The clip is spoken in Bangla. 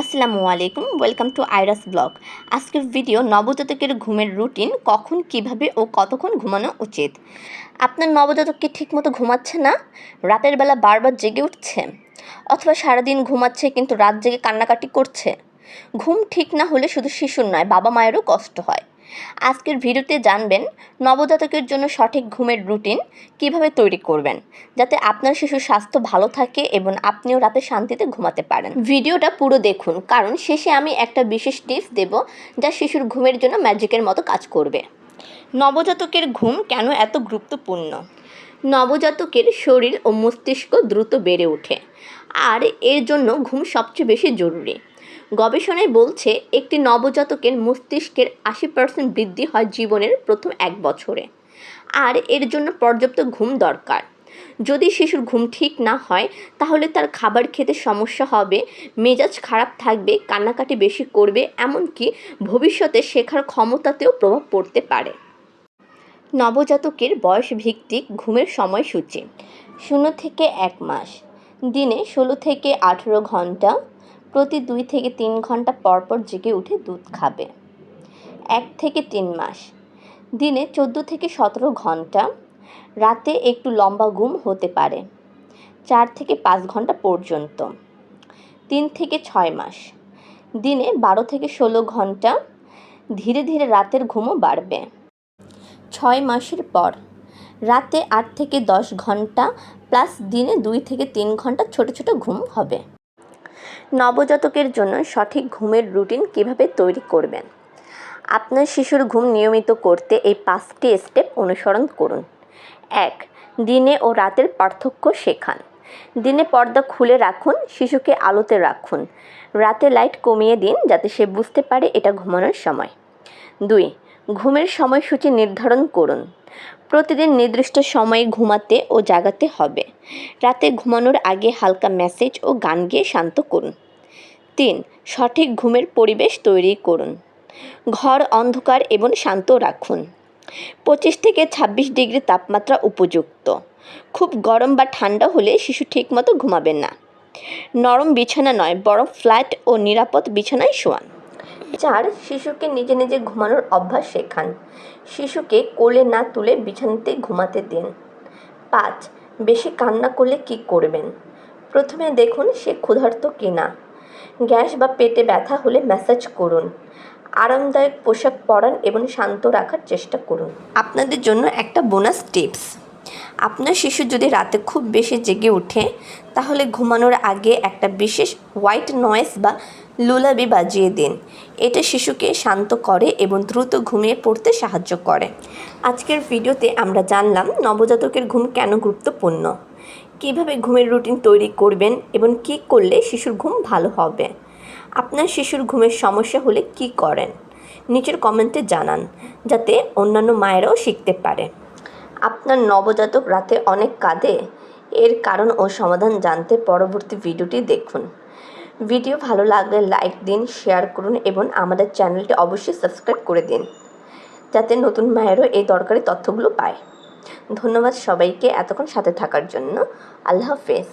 আসসালামু আলাইকুম, ওয়েলকাম টু আইরাস ব্লগ। আজকের ভিডিও নবজাতকের ঘুমের রুটিন, কখন, কীভাবে ও কতক্ষণ ঘুমানো উচিত। আপনার নবজাতককে ঠিকমতো ঘুমাচ্ছে না? রাতের বেলা বারবার জেগে উঠছে? অথবা সারাদিন ঘুমাচ্ছে কিন্তু রাত জেগে কান্নাকাটি করছে? ঘুম ঠিক না হলে শুধু শিশুর নয় বাবা মায়েরও কষ্ট হয়। আজকের ভিডিওতে জানবেন নবজাতকের জন্য সঠিক ঘুমের রুটিন কীভাবে তৈরি করবেন, যাতে আপনার শিশুর স্বাস্থ্য ভালো থাকে এবং আপনিও রাতে শান্তিতে ঘুমাতে পারেন। ভিডিওটা পুরো দেখুন, কারণ শেষে আমি একটা বিশেষ টিপস দেব যা শিশুর ঘুমের জন্য ম্যাজিকের মতো কাজ করবে। নবজাতকের ঘুম কেন এত গুরুত্বপূর্ণ? নবজাতকের শরীর ও মস্তিষ্ক দ্রুত বেড়ে ওঠে, আর এর জন্য ঘুম সবচেয়ে বেশি জরুরি। গবেষণায় বলছে, একটি নবজাতকের মস্তিষ্কের আশি পার্সেন্ট বৃদ্ধি হয় জীবনের প্রথম এক বছরে। আর এর জন্য পর্যাপ্ত ঘুম দরকার। যদি শিশুর ঘুম ঠিক না হয়, তাহলে তার খাবার খেতে সমস্যা হবে, মেজাজ খারাপ থাকবে, কান্নাকাটি বেশি করবে, এমনকি ভবিষ্যতে শেখার ক্ষমতাতেও প্রভাব পড়তে পারে। নবজাতকের বয়স ভিত্তিক ঘুমের সময়সূচি, শূন্য থেকে এক মাস, দিনে ষোলো থেকে আঠেরো ঘণ্টা প্রতি দুই থেকে তিন ঘণ্টা পর পর জেগে উঠে দুধ খাবে। এক থেকে তিন মাস। দিনে চোদ্দ থেকে সতেরো ঘণ্টা। রাতে একটু লম্বা ঘুম হতে পারে। চার থেকে পাঁচ ঘণ্টা পর্যন্ত। তিন থেকে ছয় মাস। দিনে বারো থেকে ষোলো ঘণ্টা। ধীরে ধীরে রাতের ঘুমও বাড়বে। ছয় মাসের পর। রাতে আট থেকে দশ ঘণ্টা। প্লাস দিনে দুই থেকে তিন ঘণ্টা ছোট ছোট ঘুম হবে। নবজাতকের জন্য সঠিক ঘুমের রুটিন কীভাবে তৈরি করবেন? আপনার শিশুর ঘুম নিয়মিত করতে এই পাঁচটি স্টেপ অনুসরণ করুন। এক, দিনে ও রাতের পার্থক্য শেখান। দিনে পর্দা খুলে রাখুন, শিশুকে আলোতে রাখুন। রাতে লাইট কমিয়ে দিন যাতে সে বুঝতে পারে এটা ঘুমানোর সময়। দুই, ঘুমের সময়সূচি নির্ধারণ করুন। প্রতিদিন নির্দিষ্ট সময়ে ঘুমাতে ও জাগাতে হবে। রাতে ঘুমানোর আগে হালকা মেসেজ ও গান গেয়ে শান্ত করুন। তিন, সঠিক ঘুমের পরিবেশ তৈরি করুন। ঘর অন্ধকার এবং শান্ত রাখুন। পঁচিশ থেকে ছাব্বিশ ডিগ্রি তাপমাত্রা উপযুক্ত। খুব গরম বা ঠান্ডা হলে শিশু ঠিকমতো ঘুমাবে না। নরম বিছানা নয়, বরং ফ্ল্যাট ও নিরাপদ বিছানায় শোয়ান। চার, শিশুকে নিজে নিজে ঘুমানোর অভ্যাস শেখান। শিশুকে কোলে না তুলে বিছানাতে ঘুমাতে দিন। পাঁচ, বেশি কান্না করলে কি করবেন? প্রথমে দেখুন সে ক্ষুধার্ত কিনা। গ্যাস বা পেটে ব্যথা হলে ম্যাসাজ করুন। আরামদায়ক পোশাক পরান এবং শান্ত রাখার চেষ্টা করুন। আপনাদের জন্য একটা বোনাস টিপস। আপনার শিশু যদি রাতে খুব বেশি জেগে ওঠে, তাহলে ঘুমানোর আগে একটা বিশেষ হোয়াইট নয়েস বা লুলাবি বাজিয়ে দিন। এটা শিশুকে শান্ত করে এবং দ্রুত ঘুমিয়ে পড়তে সাহায্য করে। আজকের ভিডিওতে আমরা জানলাম নবজাতকের ঘুম কেন গুরুত্বপূর্ণ? কীভাবে ঘুমের রুটিন তৈরি করবেন এবং কি করলে শিশুর ঘুম ভালো হবে? আপনার শিশুর ঘুমের সমস্যা হলে কি করেন? নিচের কমেন্টে জানান, যাতে অন্যান্য মায়েরাও শিখতে পারে। আপনার নবজাতক রাতে অনেক কাঁদে? এর কারণ ও সমাধান জানতে পরবর্তী ভিডিওটি দেখুন। ভিডিও ভালো লাগলে লাইক দিন শেয়ার করুন এবং আমাদের চ্যানেলটি অবশ্যই সাবস্ক্রাইব করে দিন, যাতে নতুন মায়েরও এই দরকারি তথ্যগুলো পায়। ধন্যবাদ সবাইকে এতক্ষণ সাথে থাকার জন্য। আল্লাহ হাফেজ।